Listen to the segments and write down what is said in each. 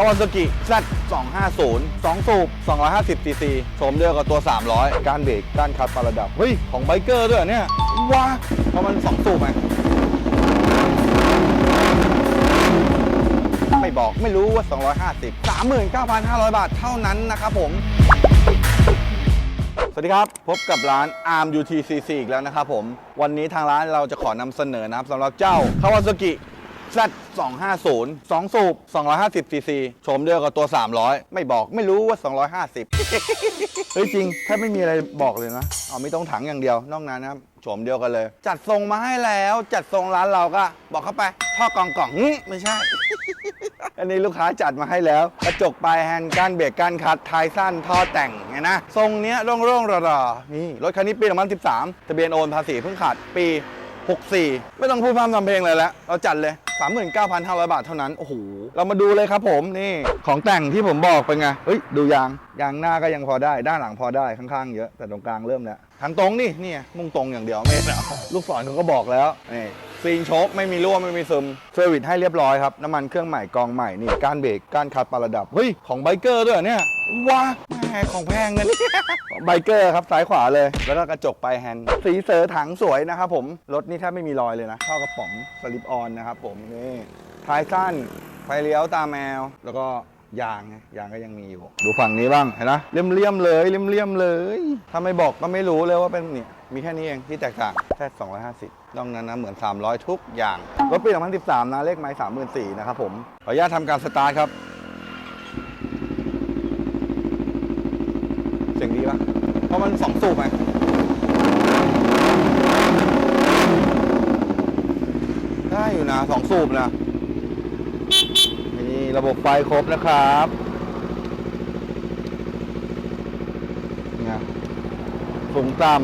คาวาซากิ Z 250 2 สูบ 250 cc โฉมเดียวกับตัว 300 การเบรกการคัดปาระดับ เฮ้ย ของไบเกอร์ด้วยเหรอเนี่ย ว้าเพราะมัน 2 สูบไงไม่บอกไม่รู้ว่า 250 39,500 บาทเท่านั้นนะครับผม สวัสดีครับ พบกับร้าน Arm UTCC อีกแล้วนะครับผม วันนี้ทางร้านเราจะขอนำเสนอนะครับสำหรับเจ้า Kawasaki Z 250 2 สูบ 250 cc โฉมเดียวกับตัว 300 ไม่บอกไม่รู้ว่า 250 เฮ้ยจริงแทบไม่มีอะไรบอกเลยนะเอาไม่ต้องถังอย่างเดียวนอกนั้นนะครับโฉมเดียวกันเลย จัดทรงมาให้แล้ว จัดทรงร้านเราก็ บอกเข้าไปท่อกองกล่องหึไม่ใช่ อันนี้ลูกค้าจัดมาให้แล้ว กระจกปลายแฮนด์ก้านเบรกก้านคัดท้ายสั้นท่อแต่งไงนะทรงเนี้ยโร่งๆรอๆนี่รถคันนี้ปี2013ทะเบียนโอนภาษีเพิ่งขาดปี 64 ไม่ต้องพูดพร่ำทำเพลงเลยแล้วเราจัดเลย 39,500 บาทเท่านั้น โอ้โห เรามาดูเลยครับผม นี่ ของแต่งที่ผมบอกเป็นไง เฮ้ย ดูยาง ยางหน้าก็ยังพอได้ ด้านหลังพอได้ ข้างๆ เยอะ แต่ตรงกลางเริ่มแล้ว ทางตรงนี่นี่มุ่งตรงอย่างเดียวไม่เอาลูกศรเขาก็บอกแล้ว นี่ซีนโชคไม่มีรั่วไม่มีซึมเซอร์วิสให้เรียบร้อยครับ น้ำมันเครื่องใหม่กองใหม่ นี่ กานเบรก กานคัดปาระดับ เฮ้ย ของไบเกอร์ด้วยเนี่ยว้า แหมของแพงนะเนี่ไบเกอร์ครับซ้ายขวาเลย แล้วก็กระจกไปแฮนด์สีเสอถังสวยนะครับผมรถนี่แทบไม่มีรอยเลยนะเข้ากระป๋องสลิปออนนะครับผมนี่ท้ายสั้นไฟเลี้ยวตาแมว แล้วก็ยางไงยางก็ยังมีอยู่ ดูฝั่งนี้บ้างเห็นนะเลี่ยมๆเลยเลี่ยมๆเลยถ้าไม่บอกก็ไม่รู้เลยว่าเป็นเนี่ยมีแค่นี้เองที่แตกต่างแค่ 250นอกนั้นนะเหมือน 300 ทุกอย่างรถปี 2013 นะ เลขไม้3 4 0 0นะครับผมขออนุญาตทำการสตาร์ทครับ เสียงดีปะเพราะมัน2สูบไงได้อยู่นะ2สูบนะนี่ระบบไฟครบนะครับเนี่ยสูงต่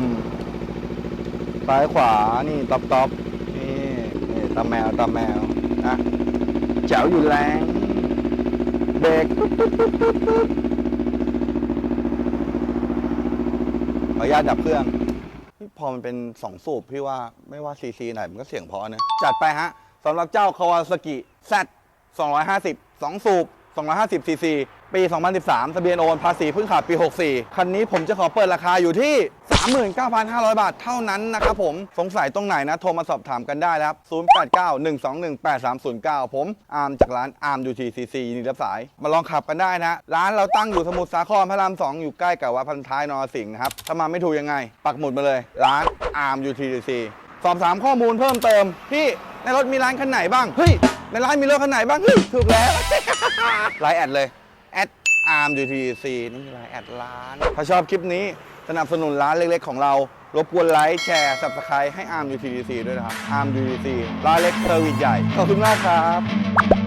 ำซ้ายขวานี่ต๊อปต๊อปนี่นี่ตาแมวตาแมวนะแจ๋วอยู่แรงเบรกปุ๊บปุ๊บปุ๊บปุ๊บปุ๊บ ขออนุญาตดับเครื่องพี่พอมันเป็นสองสูบพี่ว่าไม่ว่าซีซีไหนมันก็เสียงเพอนะ จัดไปฮะสำหรับเจ้าคาวาซากิ Z 250 2 สูบ 250ซีซีปี 2013ทะเบียนโอนภาษีเพิ่งขาดปี 64 คันนี้ผมจะขอเปิดราคาอยู่ที่ 39,500 บาทเท่านั้นนะครับผมสงสัยตรงไหนนะ โทรมาสอบถามกันได้นะครับ 0891218309 ผมอาร์มจากร้านอาร์ม UTCC ยินดีรับสาย มาลองขับกันได้นะ ร้านเราตั้งอยู่สมุทรสาครพระราม 2 อยู่ใกล้กับวัดพันท้ายนรสิงห์นะครับ ถ้ามาไม่ถูกยังไง ปักหมุดมาเลย ร้านอาร์ม UTCC สอบถามข้อมูลเพิ่มเติมพี่ในรถมีร้านคันไหนบ้างเฮ้ย ในร้านมีรถคันไหนบ้างถูกแล้ว ไลน์แอดเลยแอดอาร์ม UTC นี่คือไลน์แอดร้าน ถ้าชอบคลิปนี้สนับสนุนร้านเล็กๆของเรา รบกวนไลค์แชร์ subscribe ให้อาร์ม UTC ด้วยนะครับอาร์ม UTC ร้านเล็กเซอร์วิสใหญ่ขอบคุณมากครับ